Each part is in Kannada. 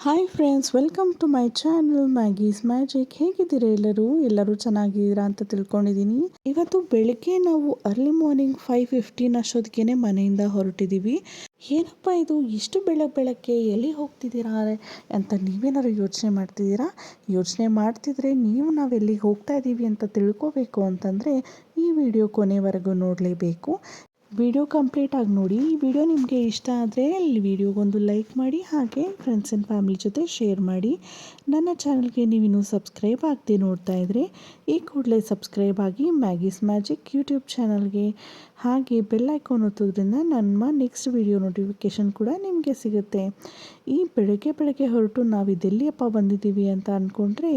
Hi friends welcome to my channel Maggie's magic ಹೇಗಿದ್ದೀರಾ ಎಲ್ಲರೂ? ಎಲ್ಲರೂ ಚೆನ್ನಾಗಿದ್ದೀರಾ ಅಂತ ತಿಳ್ಕೊಂಡಿದ್ದೀನಿ. ಇವತ್ತು ಬೆಳಿಗ್ಗೆ ನಾವು ಅರ್ಲಿ ಮಾರ್ನಿಂಗ್ ಫೈವ್ ಫಿಫ್ಟೀನ್ ಅಷ್ಟೊತ್ತಿಗೆ ಮನೆಯಿಂದ ಹೊರಟಿದ್ದೀವಿ. ಏನಪ್ಪ ಇದು? ಇಷ್ಟು ಬೆಳಗ್ಗೆ ಬೆಳಗ್ಗೆ ಎಲ್ಲಿ ಹೋಗ್ತಿದ್ದೀರಾ ಅಂತ ನೀವೇನಾದ್ರು ಯೋಚನೆ ಮಾಡ್ತಿದ್ದೀರಾ? ಯೋಚನೆ ಮಾಡ್ತಿದ್ರೆ ನೀವು ನಾವು ಎಲ್ಲಿಗೆ ಹೋಗ್ತಾ ಇದ್ದೀವಿ ಅಂತ ತಿಳ್ಕೋಬೇಕು ಅಂತಂದರೆ ಈ ವಿಡಿಯೋ ಕೊನೆವರೆಗೂ ನೋಡಲೇಬೇಕು. ವಿಡಿಯೋ ಕಂಪ್ಲೀಟಾಗಿ ನೋಡಿ. ಈ ವಿಡಿಯೋ ನಿಮಗೆ ಇಷ್ಟ ಆದರೆ ಈ ವಿಡಿಯೋಗೊಂದು ಲೈಕ್ ಮಾಡಿ, ಹಾಗೆ ಫ್ರೆಂಡ್ಸ್ ಆ್ಯಂಡ್ ಫ್ಯಾಮಿಲಿ ಜೊತೆ ಶೇರ್ ಮಾಡಿ. ನನ್ನ ಚಾನಲ್ಗೆ ನೀವಿನ್ನೂ ಸಬ್ಸ್ಕ್ರೈಬ್ ಆಗದೆ ನೋಡ್ತಾ ಇದ್ದರೆ ಈ ಕೂಡಲೇ ಸಬ್ಸ್ಕ್ರೈಬ್ ಆಗಿ ಮ್ಯಾಗೀಸ್ ಮ್ಯಾಜಿಕ್ ಯೂಟ್ಯೂಬ್ ಚಾನಲ್ಗೆ ಹಾಗೆ ಬೆಲ್ ಐಕಾನ್ ಒತ್ತೋದ್ರಿಂದ ನಮ್ಮ ನೆಕ್ಸ್ಟ್ ವಿಡಿಯೋ ನೋಟಿಫಿಕೇಷನ್ ಕೂಡ ನಿಮಗೆ ಸಿಗುತ್ತೆ. ಈ ಬೆಳಗ್ಗೆ ಬೆಳಗ್ಗೆ ಹೊರಟು ನಾವು ಇದೆಲ್ಲಿಯಪ್ಪ ಬಂದಿದ್ದೀವಿ ಅಂತ ಅಂದ್ಕೊಂಡ್ರೆ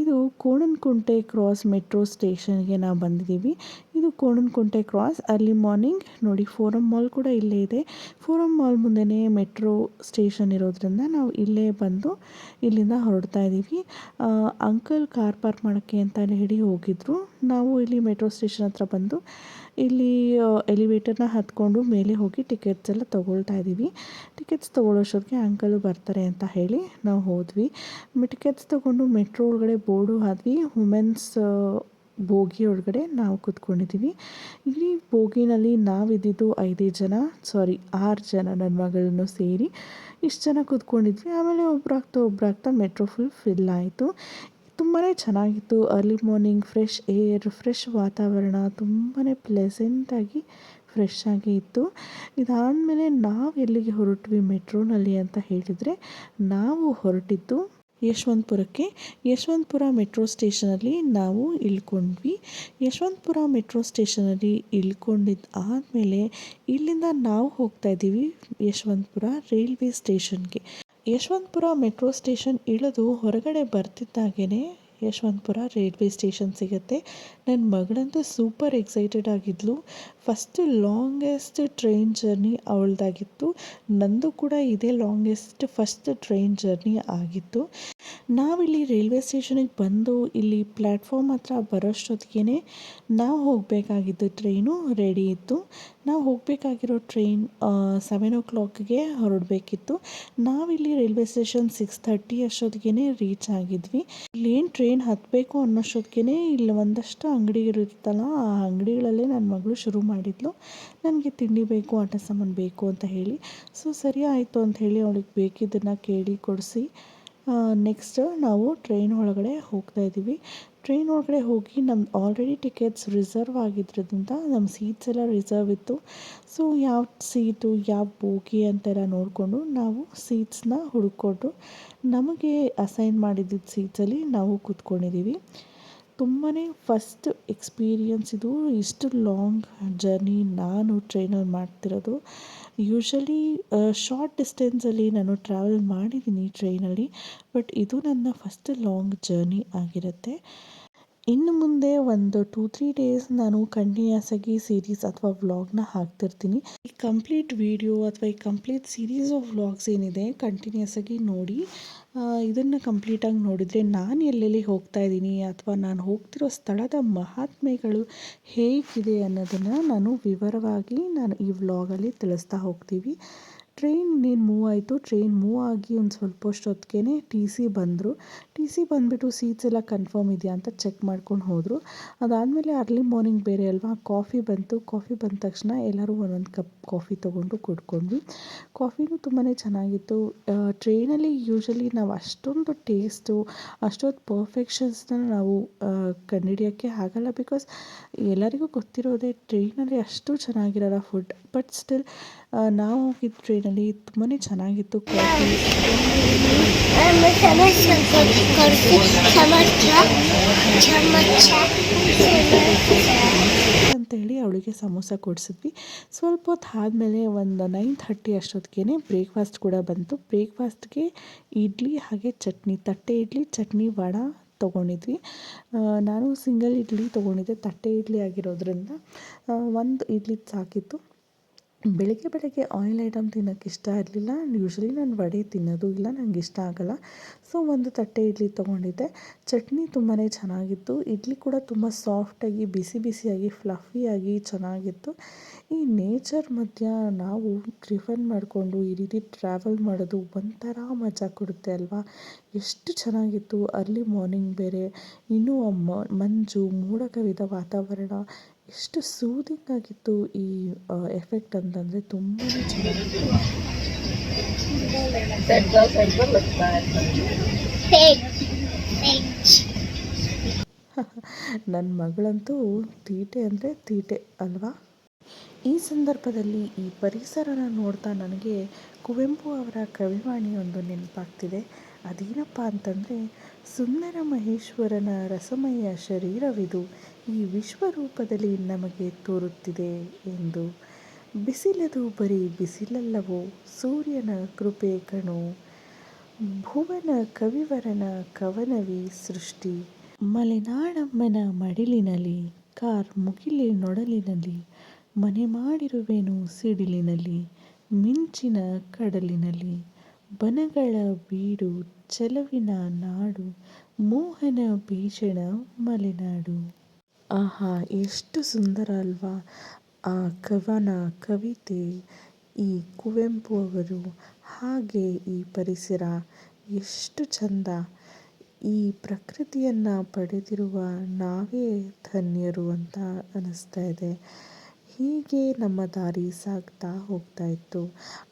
ಇದು ಕೋಣನಕುಂಟೆ ಕ್ರಾಸ್ ಮೆಟ್ರೋ ಸ್ಟೇಷನ್ಗೆ ನಾವು ಬಂದಿದ್ದೀವಿ. ಇದು ಕೋಣನಕುಂಟೆ ಕ್ರಾಸ್. ಅರ್ಲಿ ಮಾರ್ನಿಂಗ್ ನೋಡಿ ಫೋರಮ್ ಮಾಲ್ ಕೂಡ ಇಲ್ಲೇ ಇದೆ. ಫೋರಮ್ ಮಾಲ್ ಮುಂದೆನೇ ಮೆಟ್ರೋ ಸ್ಟೇಷನ್ ಇರೋದ್ರಿಂದ ನಾವು ಇಲ್ಲೇ ಬಂದು ಇಲ್ಲಿಂದ ಹೊರಡ್ತಾ ಇದ್ದೀವಿ. ಅಂಕಲ್ ಕಾರ್ ಪಾರ್ಕ್ ಮಾಡೋಕ್ಕೆ ಅಂತ ಹೇಳಿ ಹೋಗಿದ್ರು. ನಾವು ಇಲ್ಲಿ ಮೆಟ್ರೋ ಸ್ಟೇಷನ್ ಹತ್ರ ಬಂದು ಇಲ್ಲಿ ಎಲಿವೇಟರ್ನ ಹತ್ಕೊಂಡು ಮೇಲೆ ಹೋಗಿ ಟಿಕೆಟ್ಸ್ ಎಲ್ಲ ತೊಗೊಳ್ತಾ ಇದ್ದೀವಿ. ಟಿಕೆಟ್ಸ್ ತೊಗೊಳ್ಳೋಷ್ಟೊತ್ತಿಗೆ ಅಂಕಲು ಬರ್ತಾರೆ ಅಂತ ಹೇಳಿ ನಾವು ಹೋದ್ವಿ. ಟಿಕೆಟ್ಸ್ ತೊಗೊಂಡು ಮೆಟ್ರೋ ಒಳಗಡೆ ಬೋರ್ಡು ಹಾದ್ವಿ. ವುಮೆನ್ಸ್ ಬೋಗಿ ಒಳಗಡೆ ನಾವು ಕೂತ್ಕೊಂಡಿದ್ದೀವಿ. ಇಲ್ಲಿ ಬೋಗಿನಲ್ಲಿ ನಾವಿದ್ದಿದ್ದು ಐದೇ ಜನ ಸಾರಿ ಆರು ಜನ ನನ್ನ ಮಗಳನ್ನು ಸೇರಿ ಇಷ್ಟು ಜನ ಕೂತ್ಕೊಂಡಿದ್ವಿ. ಆಮೇಲೆ ಒಬ್ಬರಾಗ್ತಾ ಒಬ್ಬರಾಗ್ತಾ ಮೆಟ್ರೋ ಫುಲ್ ಫಿಲ್ ಆಯಿತು. ತುಂಬಾ ಚೆನ್ನಾಗಿತ್ತು. Early morning fresh air, fresh ವಾತಾವರಣ ತುಂಬಾ ಪ್ಲೆಸೆಂಟಾಗಿ ಫ್ರೆಶ್ ಆಗಿ ಇತ್ತು. ಇದಾದಮೇಲೆ ನಾವು ಎಲ್ಲಿಗೆ ಹೊರಟ್ವಿ ಮೆಟ್ರೋನಲ್ಲಿ ಅಂತ ಹೇಳಿದರೆ, ನಾವು ಹೊರಟಿದ್ದು ಯಶವಂತಪುರಕ್ಕೆ. ಯಶವಂತಪುರ ಮೆಟ್ರೋ ಸ್ಟೇಷನಲ್ಲಿ ನಾವು ಇಳ್ಕೊಂಡ್ವಿ. ಯಶವಂತಪುರ ಮೆಟ್ರೋ ಸ್ಟೇಷನಲ್ಲಿ ಇಳ್ಕೊಂಡಿದ್ದು ಆದಮೇಲೆ ಇಲ್ಲಿಂದ ನಾವು ಹೋಗ್ತಾ ಇದ್ದೀವಿ ಯಶವಂತಪುರ ರೈಲ್ವೆ ಸ್ಟೇಷನ್ಗೆ. ಯಶವಂತಪುರ ಮೆಟ್ರೋ ಸ್ಟೇಷನ್ ಇಳಿದು ಹೊರಗಡೆ ಬರ್ತಿದ್ದಾಗೇ ಯಶವಂತಪುರ ರೈಲ್ವೆ ಸ್ಟೇಷನ್ ಸಿಗುತ್ತೆ. ನನ್ನ ಮಗಳಂತೂ ಸೂಪರ್ ಎಕ್ಸೈಟೆಡ್ ಆಗಿದ್ಲು. ಫಸ್ಟ್ ಲಾಂಗೆಸ್ಟ್ ಟ್ರೈನ್ ಜರ್ನಿ ಅವಳದಾಗಿತ್ತು. ನಂದು ಕೂಡ ಇದೇ ಲಾಂಗೆಸ್ಟ್ ಫಸ್ಟ್ ಟ್ರೈನ್ ಜರ್ನಿ ಆಗಿತ್ತು. ನಾವಿಲ್ಲಿ ರೈಲ್ವೆ ಸ್ಟೇಷನಿಗೆ ಬಂದು ಇಲ್ಲಿ ಪ್ಲ್ಯಾಟ್ಫಾರ್ಮ್ ಹತ್ರ ಬರೋಷ್ಟೊತ್ತಿಗೆ ನಾವು ಹೋಗಬೇಕಾಗಿದ್ದು ಟ್ರೈನು ರೆಡಿ ಇತ್ತು. ನಾವು ಹೋಗಬೇಕಾಗಿರೋ ಟ್ರೈನ್ ಸೆವೆನ್ ಓ ಕ್ಲಾಕ್ಗೆ ಹೊರಡಬೇಕಿತ್ತು. ನಾವಿಲ್ಲಿ ರೈಲ್ವೆ ಸ್ಟೇಷನ್ ಸಿಕ್ಸ್ ಥರ್ಟಿ ಅಷ್ಟೊತ್ತಿಗೆ ರೀಚ್ ಆಗಿದ್ವಿ. ಇಲ್ಲೇನು ಟ್ರೈನ್ ಹತ್ತಬೇಕು ಅನ್ನೋಷ್ಟೊತ್ತಿಗೆ ಇಲ್ಲಿ ಒಂದಷ್ಟು ಅಂಗಡಿಗಳಿರುತ್ತಲ್ಲ ಆ ಅಂಗಡಿಗಳಲ್ಲೇ ನನ್ನ ಮಗಳು ಶುರು ಮಾಡಿದ್ಲು. ನನಗೆ ತಿಂಡಿ ಬೇಕು, ಆಟ ಸಾಮಾನು ಬೇಕು ಅಂತ ಹೇಳಿ. ಸೊ ಸರಿ ಆಯಿತು ಅಂತ ಹೇಳಿ ಅವಳಿಗೆ ಬೇಕಿದ್ದನ್ನು ಕೇಳಿ ಕೊಡಿಸಿ. ನೆಕ್ಸ್ಟ್ ನಾವು ಟ್ರೈನ್ ಒಳಗಡೆ ಹೋಗ್ತಾ ಇದ್ದೀವಿ. ಟ್ರೈನ್ ಒಳಗಡೆ ಹೋಗಿ ನಮ್ಮ ಆಲ್ರೆಡಿ ಟಿಕೆಟ್ಸ್ ರಿಸರ್ವ್ ಆಗಿದ್ದರಿಂದ ನಮ್ಮ ಸೀಟ್ಸ್ ಎಲ್ಲ ರಿಸರ್ವ್ ಇತ್ತು. ಸೊ ಯಾವ ಸೀಟು ಯಾವ ಬೋಗಿ ಅಂತೆಲ್ಲ ನೋಡಿಕೊಂಡು ನಾವು ಸೀಟ್ಸ್ನ ಹುಡುಕೊಂಡು ನಮಗೆ ಅಸೈನ್ ಮಾಡಿದ್ದಿದ್ದ ಸೀಟ್ಸಲ್ಲಿ ನಾವು ಕೂತ್ಕೊಂಡಿದ್ದೀವಿ. ತುಂಬಾ ಫಸ್ಟ್ ಎಕ್ಸ್ಪೀರಿಯನ್ಸ್ ಇದು. ಇಷ್ಟು ಲಾಂಗ್ ಜರ್ನಿ ನಾನು ಟ್ರೈನಲ್ಲಿ ಮಾಡ್ತಿರೋದು. ಯೂಶ್ವಲಿ ಶಾರ್ಟ್ ಡಿಸ್ಟೆನ್ಸಲ್ಲಿ ನಾನು ಟ್ರಾವೆಲ್ ಮಾಡಿದ್ದೀನಿ ಟ್ರೈನಲ್ಲಿ ಬಟ್ ಇದು ನನ್ನ ಫಸ್ಟ್ ಲಾಂಗ್ ಜರ್ನಿ ಆಗಿರುತ್ತೆ. ಇನ್ನು ಮುಂದೆ ಒಂದು ಟೂ ತ್ರೀ ಡೇಸ್ ನಾನು ಕಂಟಿನ್ಯೂಸಾಗಿ ಸೀರೀಸ್ ಅಥವಾ ವ್ಲಾಗ್ನ ಹಾಕ್ತಿರ್ತೀನಿ. ಈ ಕಂಪ್ಲೀಟ್ ವಿಡಿಯೋ ಅಥವಾ ಈ ಕಂಪ್ಲೀಟ್ ಸೀರೀಸ್ ಆಫ್ ವ್ಲಾಗ್ಸ್ ಏನಿದೆ ಕಂಟಿನ್ಯೂಸ್ ಆಗಿ ನೋಡಿ ಇದನ್ನು ಕಂಪ್ಲೀಟಾಗಿ ನೋಡಿದರೆ ನಾನು ಎಲ್ಲೆಲ್ಲಿ ಹೋಗ್ತಾ ಇದ್ದೀನಿ ಅಥವಾ ನಾನು ಹೋಗ್ತಿರೋ ಸ್ಥಳದ ಮಹಾತ್ಮೆಗಳು ಹೇಗಿದೆ ಅನ್ನೋದನ್ನು ನಾನು ವಿವರವಾಗಿ ನಾನು ಈ ವ್ಲಾಗಲ್ಲಿ ತಿಳಿಸ್ತಾ ಹೋಗ್ತೀವಿ. ಟ್ರೈನ್ ಇನ್ನೇನು ಮೂವ್ ಆಯಿತು ಟ್ರೈನ್ ಮೂವ್ ಆಗಿ ಒಂದು ಸ್ವಲ್ಪ ಅಷ್ಟೊತ್ತಿಗೆ ಟಿ ಸಿ ಬಂದರು. ಟಿ ಸಿ ಬಂದುಬಿಟ್ಟು ಸೀಟ್ಸ್ ಎಲ್ಲ ಕನ್ಫರ್ಮ್ ಇದೆಯಾ ಅಂತ ಚೆಕ್ ಮಾಡ್ಕೊಂಡು ಹೋದರು. ಅದಾದಮೇಲೆ ಅರ್ಲಿ ಮಾರ್ನಿಂಗ್ ಬೇರೆ ಅಲ್ವಾ ಕಾಫಿ ಬಂತು. ಕಾಫಿ ಬಂದ ತಕ್ಷಣ ಎಲ್ಲರೂ ಒಂದೊಂದು ಕಪ್ ಕಾಫಿ ತೊಗೊಂಡು ಕುಡ್ಕೊಂಡ್ವಿ. ಕಾಫಿನೂ ತುಂಬಾ ಚೆನ್ನಾಗಿತ್ತು. ಟ್ರೈನಲ್ಲಿ ಯೂಶ್ವಲಿ ನಾವು ಅಷ್ಟೊಂದು ಟೇಸ್ಟು ಅಷ್ಟೊಂದು ಪರ್ಫೆಕ್ಷನ್ಸ್ನ ನಾವು ಕಂಡುಹಿಡಿಯೋಕ್ಕೆ ಆಗಲ್ಲ ಬಿಕಾಸ್ ಎಲ್ಲರಿಗೂ ಗೊತ್ತಿರೋದೇ ಟ್ರೈನಲ್ಲಿ ಅಷ್ಟು ಚೆನ್ನಾಗಿರಲ್ಲ ಫುಡ್ ಬಟ್ ಸ್ಟಿಲ್ ನಾವು ಹೋಗಿದ್ದ ಟ್ರೈನಲ್ಲಿ ತುಂಬಾ ಚೆನ್ನಾಗಿತ್ತು ಕಾಫಿ ಅಂತೇಳಿ ಅವಳಿಗೆ ಸಮೋಸ ಕೊಡಿಸಿದ್ವಿ. ಸ್ವಲ್ಪ ಹೊತ್ತು ಆದಮೇಲೆ ಒಂದು ನೈನ್ ಥರ್ಟಿ ಅಷ್ಟೊತ್ತಿಗೆ ಬ್ರೇಕ್ಫಾಸ್ಟ್ ಕೂಡ ಬಂತು. ಬ್ರೇಕ್ಫಾಸ್ಟ್ಗೆ ಇಡ್ಲಿ ಹಾಗೆ ಚಟ್ನಿ, ತಟ್ಟೆ ಇಡ್ಲಿ, ಚಟ್ನಿ ವಡ ತೊಗೊಂಡಿದ್ವಿ. ನಾನು ಸಿಂಗಲ್ ಇಡ್ಲಿ ತೊಗೊಂಡಿದ್ದೆ. ತಟ್ಟೆ ಇಡ್ಲಿ ಆಗಿರೋದ್ರಿಂದ ಒಂದು ಇಡ್ಲಿ ಸಾಕಿತ್ತು. ಬೆಳಗ್ಗೆ ಬೆಳಗ್ಗೆ ಆಯಿಲ್ ಐಟಮ್ ತಿನ್ನೋಕ್ಕೆ ಇಷ್ಟ ಇರಲಿಲ್ಲ. ಯೂಶ್ವಲಿ ನಾನು ವಡೆ ತಿನ್ನೋದು ಇಲ್ಲ ನನಗೆ ಇಷ್ಟ ಆಗೋಲ್ಲ. ಸೊ ಒಂದು ತಟ್ಟೆ ಇಡ್ಲಿ ತೊಗೊಂಡಿದ್ದೆ. ಚಟ್ನಿ ತುಂಬಾ ಚೆನ್ನಾಗಿತ್ತು. ಇಡ್ಲಿ ಕೂಡ ತುಂಬ ಸಾಫ್ಟಾಗಿ ಬಿಸಿ ಬಿಸಿಯಾಗಿ ಫ್ಲಫಿಯಾಗಿ ಚೆನ್ನಾಗಿತ್ತು. ಈ ನೇಚರ್ ಮಧ್ಯ ನಾವು ಟಿಫನ್ ಮಾಡಿಕೊಂಡು ಈ ರೀತಿ ಟ್ರಾವೆಲ್ ಮಾಡೋದು ಒಂಥರ ಮಜಾ ಕೊಡುತ್ತೆ ಅಲ್ವಾ? ಎಷ್ಟು ಚೆನ್ನಾಗಿತ್ತು. ಅರ್ಲಿ ಮಾರ್ನಿಂಗ್ ಬೇರೆ, ಇನ್ನೂ ಆ ಮಂಜು ಮೋಡ ಕವಿದ ವಾತಾವರಣ ಎಷ್ಟು ಸೂದಿಂಗ್ ಆಗಿತ್ತು ಈ ಎಫೆಕ್ಟ್ ಅಂತಂದರೆ ತುಂಬ ಚೆನ್ನಾಗಿತ್ತು. ನನ್ನ ಮಗಳಂತೂ ತೀಟೆ ಅಂದರೆ ತೀಟೆ ಅಲ್ವಾ? ಈ ಸಂದರ್ಭದಲ್ಲಿ ಈ ಪರಿಸರನ ನೋಡ್ತಾ ನನಗೆ ಕುವೆಂಪು ಅವರ ಕವಿವಾಣಿಯೊಂದು ನೆನಪಾಗ್ತಿದೆ. ಅದೇನಪ್ಪ ಅಂತಂದರೆ, ಸುಂದರ ಮಹೇಶ್ವರನ ರಸಮಯ ಶರೀರವಿದು ಈ ವಿಶ್ವರೂಪದಲ್ಲಿ ನಮಗೆ ತೋರುತ್ತಿದೆ ಎಂದು. ಬಿಸಿಲದು ಬರೀ ಬಿಸಿಲಲ್ಲವೋ, ಸೂರ್ಯನ ಕೃಪೆ ಕಣು. ಭುವನ ಕವಿವರನ ಕವನವಿ ಸೃಷ್ಟಿ. ಮಲೆನಾಡಮ್ಮನ ಮಡಿಲಿನಲ್ಲಿ, ಕಾರ್ ಮುಗಿಲಿನೊಡಲಿನಲ್ಲಿ ಮನೆ ಮಾಡಿರುವೆನು ಸಿಡಿಲಿನಲ್ಲಿ, ಮಿಂಚಿನ ಕಡಲಿನಲ್ಲಿ. ಬನಗಳ ಬೀಡು, ಚೆಲುವಿನ ನಾಡು, ಮೋಹನ ಭೀಷಣ ಮಲೆನಾಡು. ಆಹಾ, ಎಷ್ಟು ಸುಂದರ ಅಲ್ವಾ ಆ ಕವನ ಕವಿತೆ. ಈ ಕುವೆಂಪು ಅವರು ಹಾಗೆ ಈ ಪರಿಸರ. ಎಷ್ಟು ಚಂದ. ಈ ಪ್ರಕೃತಿಯನ್ನು ಪಡೆದಿರುವ ನಾವೇ ಧನ್ಯರು ಅಂತ ಅನ್ನಿಸ್ತಾ ಇದೆ. ಹೀಗೆ ನಮ್ಮ ದಾರಿ ಸಾಗ್ತಾ ಹೋಗ್ತಾ ಇತ್ತು.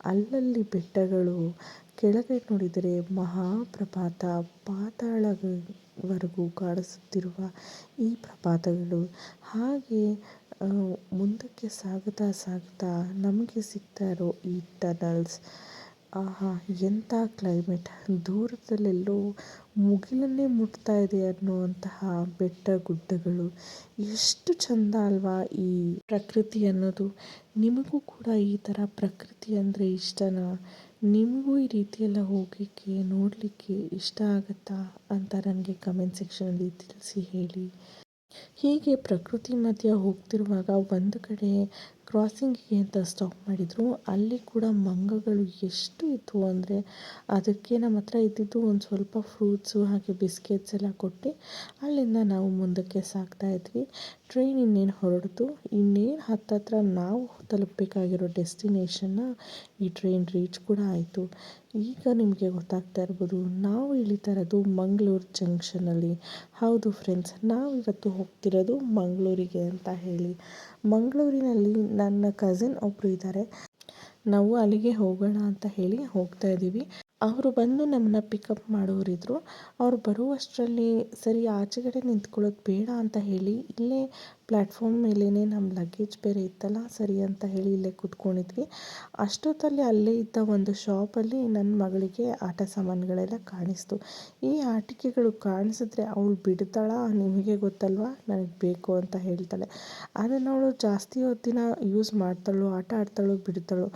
ಅಲ್ಲಲ್ಲಿ ಬೆಟ್ಟಗಳು, ಕೆಳಗೆ ನೋಡಿದರೆ ಮಹಾಪ್ರಪಾತ ಪಾತಾಳವರೆಗೂ ಕಾಣಿಸುತ್ತಿರುವ ಈ ಪ್ರಪಾತಗಳು ಹಾಗೆ ಮುಂದಕ್ಕೆ ಸಾಗುತ್ತಾ ಸಾಗ್ತಾ ನಮಗೆ ಸಿಗ್ತಾ ಈ ಟನಲ್ಸ್ ಆಹಾ, ಎಂಥ ಕ್ಲೈಮೇಟ್ ದೂರದಲ್ಲೆಲ್ಲೋ ಮುಗಿಲನ್ನೇ ಮುಟ್ತಾ ಇದೆ ಅನ್ನುವಂತಹ ಬೆಟ್ಟ ಗುಡ್ಡಗಳು. ಎಷ್ಟು ಚಂದ ಅಲ್ವಾ ಈ ಪ್ರಕೃತಿ ಅನ್ನೋದು. ನಿಮಗೂ ಕೂಡ ಈ ಥರ ಪ್ರಕೃತಿ ಅಂದರೆ ಇಷ್ಟನಾ? ನಿಮಗೂ ಈ ರೀತಿಯೆಲ್ಲ ಹೋಗಲಿಕ್ಕೆ, ನೋಡಲಿಕ್ಕೆ ಇಷ್ಟ ಆಗುತ್ತಾ ಅಂತ ನನಗೆ ಕಮೆಂಟ್ ಸೆಕ್ಷನಲ್ಲಿ ತಿಳಿಸಿ ಹೇಳಿ. ಹೀಗೆ ಪ್ರಕೃತಿ ಮಧ್ಯ ಹೋಗ್ತಿರುವಾಗ ಒಂದು ಕಡೆ ಕ್ರಾಸಿಂಗಿಗೆ ಅಂತ ಸ್ಟಾಪ್ ಮಾಡಿದರು. ಅಲ್ಲಿ ಕೂಡ ಮಂಗಗಳು ಎಷ್ಟು ಇತ್ತು ಅಂದರೆ ಅದಕ್ಕೆ ನಮ್ಮ ಹತ್ರ ಇದ್ದಿದ್ದು ಒಂದು ಸ್ವಲ್ಪ ಫ್ರೂಟ್ಸು ಹಾಗೆ ಬಿಸ್ಕೆಟ್ಸ್ ಎಲ್ಲ ಕೊಟ್ಟು ಅಲ್ಲಿಂದ ನಾವು ಮುಂದಕ್ಕೆ ಸಾಗ್ತಾ ಇದ್ವಿ. ಟ್ರೈನ್ ಇನ್ನೇನು ಹೊರಡ್ತು? ಇನ್ನೇನು ಹತ್ತತ್ರ ನಾವು ತಲುಪಬೇಕಾಗಿರೋ ಡೆಸ್ಟಿನೇಷನ್ನ ಈ ಟ್ರೈನ್ ರೀಚ್ ಕೂಡ ಆಯಿತು. ಈಗ ನಿಮಗೆ ಗೊತ್ತಾಗ್ತಾ ಇರ್ಬೋದು ನಾವು ಇಳಿತಾ ಇರೋದು ಮಂಗಳೂರು ಜಂಕ್ಷನಲ್ಲಿ. ಹೌದು ಫ್ರೆಂಡ್ಸ್ ನಾವು ಇವತ್ತು ಹೋಗ್ತಿರೋದು ಮಂಗಳೂರಿಗೆ ಅಂತ ಹೇಳಿ. ಮಂಗಳೂರಿನಲ್ಲಿ ನನ್ನ ಕಸಿನ್ ಒಬ್ಬರು ಇದ್ದಾರೆ. ನಾವು ಅಲ್ಲಿಗೆ ಹೋಗೋಣ ಅಂತ ಹೇಳಿ ಹೋಗ್ತಾ ಇದ್ದೀವಿ ಅವರು ಬಂದು ನಮ್ಮನ್ನ ಪಿಕಪ್ ಮಾಡೋರಿದ್ರು. ಅವ್ರು ಬರುವಷ್ಟರಲ್ಲಿ ಸರಿ ಆಚೆಗಡೆ ನಿಂತ್ಕೊಳ್ಳೋದು ಬೇಡ ಅಂತ ಹೇಳಿ ಇಲ್ಲೇ ಪ್ಲ್ಯಾಟ್ಫಾರ್ಮ್ ಮೇಲೇ ನಮ್ಮ ಲಗೇಜ್ ಬೇರೆ ಇತ್ತಲ್ಲ, ಸರಿ ಅಂತ ಹೇಳಿ ಇಲ್ಲೇ ಕೂತ್ಕೊಂಡಿದ್ವಿ. ಅಷ್ಟೊತ್ತಲ್ಲಿ ಅಲ್ಲೇ ಇದ್ದ ಒಂದು ಶಾಪಲ್ಲಿ ನನ್ನ ಮಗಳಿಗೆ ಆಟ ಸಾಮಾನುಗಳೆಲ್ಲ ಕಾಣಿಸ್ತು. ಈ ಆಟಿಕೆಗಳು ಕಾಣಿಸಿದ್ರೆ ಅವಳು ಬಿಡ್ತಾಳ ನಿಮಗೆ ಗೊತ್ತಲ್ವಾ? ನನಗೆ ಬೇಕು ಅಂತ ಹೇಳ್ತಾಳೆ. ಅದನ್ನು ಅವಳು ಜಾಸ್ತಿ ಹೊತ್ತಿನ ಯೂಸ್ ಮಾಡ್ತಾಳೋ, ಆಟ ಆಡ್ತಾಳೋ ಬಿಡ್ತಾಳೋ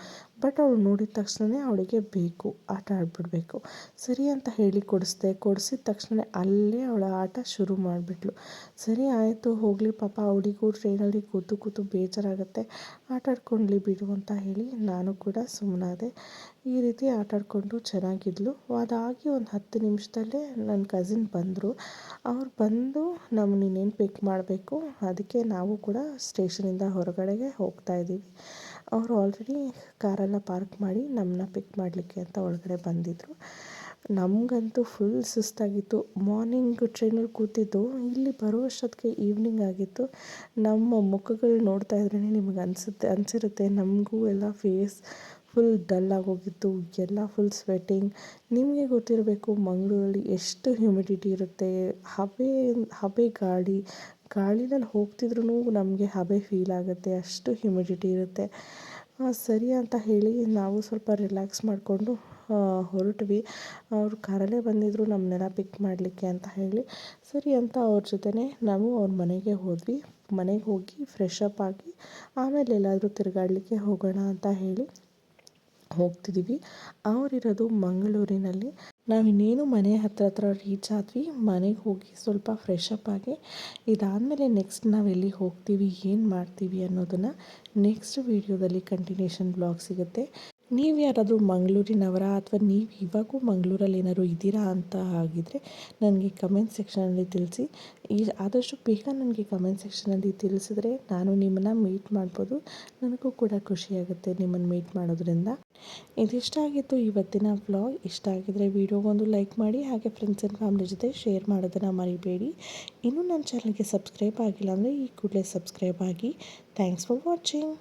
ಬಟ್ ಅವಳು ನೋಡಿದ ತಕ್ಷಣ ಅವಳಿಗೆ ಬೇಕು, ಆಟ ಆಡ್ಬಿಡ್ಬೇಕು. ಸರಿ ಅಂತ ಹೇಳಿ ಕೊಡಿಸ್ದೆ, ಕೊಡಿಸಿದ ತಕ್ಷಣ ಅಲ್ಲೇ ಅವಳ ಆಟ ಶುರು ಮಾಡಿಬಿಟ್ಲು. ಸರಿ ಆಯಿತು, ಹೋಗಲಿ ಪಾಪ ಅವಳಿಗೂ ಟ್ರೈನಲ್ಲಿ ಕೂತು ಕೂತು ಬೇಜಾರಾಗುತ್ತೆ. ಆಟಾಡ್ಕೊಂಡ್ಲಿ ಬಿಡು ಅಂತ ಹೇಳಿ ನಾನು ಕೂಡ ಸುಮ್ಮನಾದೆ ಈ ರೀತಿ ಆಟಾಡಿಕೊಂಡು ಚೆನ್ನಾಗಿದ್ಲು. ಅದಾಗಿ ಒಂದು ಹತ್ತು ನಿಮಿಷದಲ್ಲೇ ನನ್ನ ಕಸಿನ್ ಬಂದರು. ಅವ್ರು ಬಂದು ನಮ್ಮನ್ನ ಇನ್ನೇನು ಪಿಕ್ ಮಾಡಬೇಕು? ಅದಕ್ಕೆ ನಾವು ಕೂಡ ಸ್ಟೇಷನಿಂದ ಹೊರಗಡೆಗೆ ಹೋಗ್ತಾ ಇದ್ದೀವಿ. ಅವರು ಆಲ್ರೆಡಿ ಕಾರೆಲ್ಲ ಪಾರ್ಕ್ ಮಾಡಿ ನಮ್ಮನ್ನ ಪಿಕ್ ಮಾಡಲಿಕ್ಕೆ ಅಂತ ಒಳಗಡೆ ಬಂದಿದ್ದರು ನಮಗಂತೂ ಫುಲ್ ಸುಸ್ತಾಗಿತ್ತು. ಮಾರ್ನಿಂಗ್ ಟ್ರೈನಲ್ಲಿ ಕೂತಿದ್ದು. ಇಲ್ಲಿ ಬರುವಷ್ಟೊತ್ತಿಗೆ ಈವ್ನಿಂಗ್ ಆಗಿತ್ತು. ನಮ್ಮ ಮುಖಗಳು ನೋಡ್ತಾ ಇದ್ರೇ ನಿಮಗೆ ಅನಿಸುತ್ತೆ, ಅನಿಸಿರುತ್ತೆ. ನಮಗೂ ಎಲ್ಲ ಫೇಸ್ ಫುಲ್ ಡಲ್ ಆಗೋಗಿತ್ತು. ಎಲ್ಲ ಫುಲ್ ಸ್ವೆಟಿಂಗ್ ನಿಮಗೆ ಗೊತ್ತಿರಬೇಕು, ಮಂಗಳೂರಲ್ಲಿ ಎಷ್ಟು ಹ್ಯುಮಿಡಿಟಿ ಇರುತ್ತೆ. ಹಬೆ ಹಬೆ ಗಾಳಿ. ಗಾಳಿನಲ್ಲಿ ಹೋಗ್ತಿದ್ರೂ ನಮಗೆ ಹಬೆ ಫೀಲ್ ಆಗುತ್ತೆ. ಅಷ್ಟು ಹ್ಯುಮಿಡಿಟಿ ಇರುತ್ತೆ. ಸರಿ ಅಂತ ಹೇಳಿ ನಾವು ಸ್ವಲ್ಪ ರಿಲ್ಯಾಕ್ಸ್ ಮಾಡಿಕೊಂಡು ಹೊರಟ್ವಿ. ಅವರು ಕಾರಲ್ಲೇ ಬಂದಿದ್ದರು ನಮ್ಮನ್ನೆಲ್ಲ ಪಿಕ್ ಮಾಡಲಿಕ್ಕೆ ಅಂತ ಹೇಳಿ. ಸರಿ ಅಂತ ಅವ್ರ ಜೊತೆನೇ ನಾವು ಅವ್ರ ಮನೆಗೆ ಹೋದ್ವಿ. ಮನೆಗೆ ಹೋಗಿ ಫ್ರೆಶ್ ಅಪ್ ಆಗಿ ಆಮೇಲೆ ಎಲ್ಲಾದರೂ ತಿರುಗಾಡಲಿಕ್ಕೆ ಹೋಗೋಣ ಅಂತ ಹೇಳಿ ಹೋಗ್ತಿದ್ದೀವಿ ಅವರಿರೋದು ಮಂಗಳೂರಿನಲ್ಲಿ. ನಾವಿನ್ನೇನು ಮನೆ ಹತ್ರ ಹತ್ರ ರೀಚ್ ಆದ್ವಿ. ಮನೆಗೆ ಹೋಗಿ ಸ್ವಲ್ಪ ಫ್ರೆಶ್ ಅಪ್ ಆಗಿ ಇದಾದಮೇಲೆ ನೆಕ್ಸ್ಟ್ ನಾವು ಎಲ್ಲಿ ಹೋಗ್ತೀವಿ, ಏನು ಮಾಡ್ತೀವಿ ಅನ್ನೋದನ್ನು ನೆಕ್ಸ್ಟ್ ವೀಡಿಯೋದಲ್ಲಿ ಕಂಟಿನ್ಯೂಷನ್ ಬ್ಲಾಗ್ ಸಿಗುತ್ತೆ. ನೀವು ಯಾರಾದರೂ ಮಂಗಳೂರಿನವರ ಅಥವಾ ನೀವು ಇವಾಗೂ ಮಂಗಳೂರಲ್ಲಿ ಏನಾದ್ರು ಇದ್ದೀರಾ ಅಂತ ಆಗಿದ್ದರೆ ನನಗೆ ಕಮೆಂಟ್ ಸೆಕ್ಷನಲ್ಲಿ ತಿಳಿಸಿ. ಈ ಆದಷ್ಟು ಬೇಗ ನನಗೆ ಕಮೆಂಟ್ ಸೆಕ್ಷನಲ್ಲಿ ತಿಳಿಸಿದ್ರೆ ನಾನು ನಿಮ್ಮನ್ನು ಮೀಟ್ ಮಾಡ್ಬೋದು. ನನಗೂ ಕೂಡ ಖುಷಿಯಾಗುತ್ತೆ ನಿಮ್ಮನ್ನು ಮೀಟ್ ಮಾಡೋದ್ರಿಂದ. ಇದಿಷ್ಟ ಆಗಿತ್ತು ಇವತ್ತಿನ ವ್ಲಾಗ್ ಇಷ್ಟ ಆಗಿದ್ರೆ ವಿಡಿಯೋಗೊಂದು ಲೈಕ್ ಮಾಡಿ, ಹಾಗೆ ಫ್ರೆಂಡ್ಸ್ ಆ್ಯಂಡ್ ಫ್ಯಾಮಿಲಿ ಜೊತೆ ಶೇರ್ ಮಾಡೋದನ್ನು ಮರಿಬೇಡಿ. ಇನ್ನೂ ನನ್ನ ಚಾನಲ್ಗೆ ಸಬ್ಸ್ಕ್ರೈಬ್ ಆಗಿಲ್ಲ ಅಂದರೆ ಈ ಕೂಡಲೇ ಸಬ್ಸ್ಕ್ರೈಬ್ ಆಗಿ. Thanks for watching